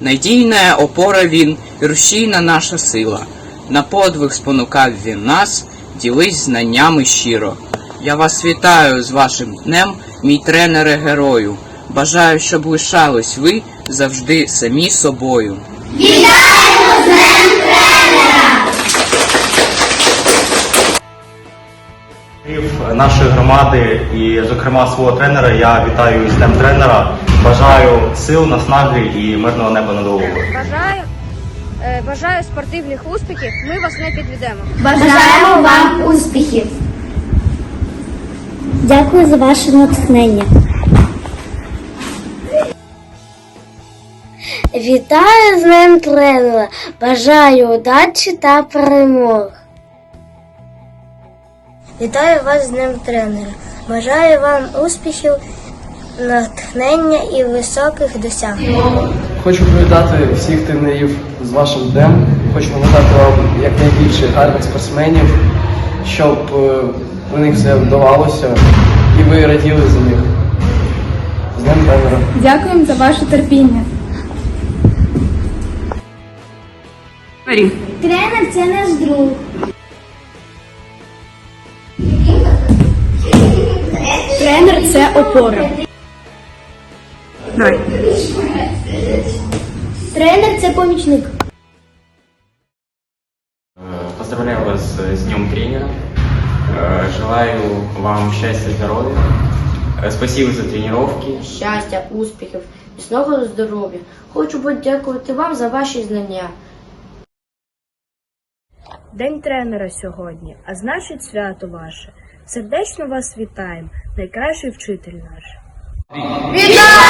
Надійна опора він, рушійна наша сила. На подвиг спонукав він нас, ділись знаннями щиро. Я вас вітаю з вашим днем, мій тренере герою. Бажаю, щоб лишались ви завжди самі собою. Від нашої громади і, зокрема, свого тренера я вітаю із днем тренера. Бажаю сил, наснаги і мирного неба над головою. Бажаю, е, бажаю спортивних успіхів. Ми вас не підведемо. Бажаємо вам успіхів! Дякую за ваше натхнення. Вітаю з ним тренера. Бажаю удачі та перемог. Вітаю вас з ним тренера. Бажаю вам успіхів, натхнення і високих досягнень. Хочу привітати всіх тренерів з вашим днем. Хочу побажати вам якнайбільше гарних спортсменів, щоб е, у них все вдавалося і ви раділи за них. З днем тренера. Дякуємо за ваше терпіння. Тренер це наш друг. Це опора. Тренер це помічник. Поздравляю вас с Днем тренера. Э, Желаю вам счастья, здоровья. Э, Спасибо за тренировки. щастя, успіхів, міцного здоров'я. Хочу подякувати вам за ваші знання. День тренера сьогодні, а значить свято ваше. Сердечно вас вітаємо, найкращий вчитель наш. Вітаю!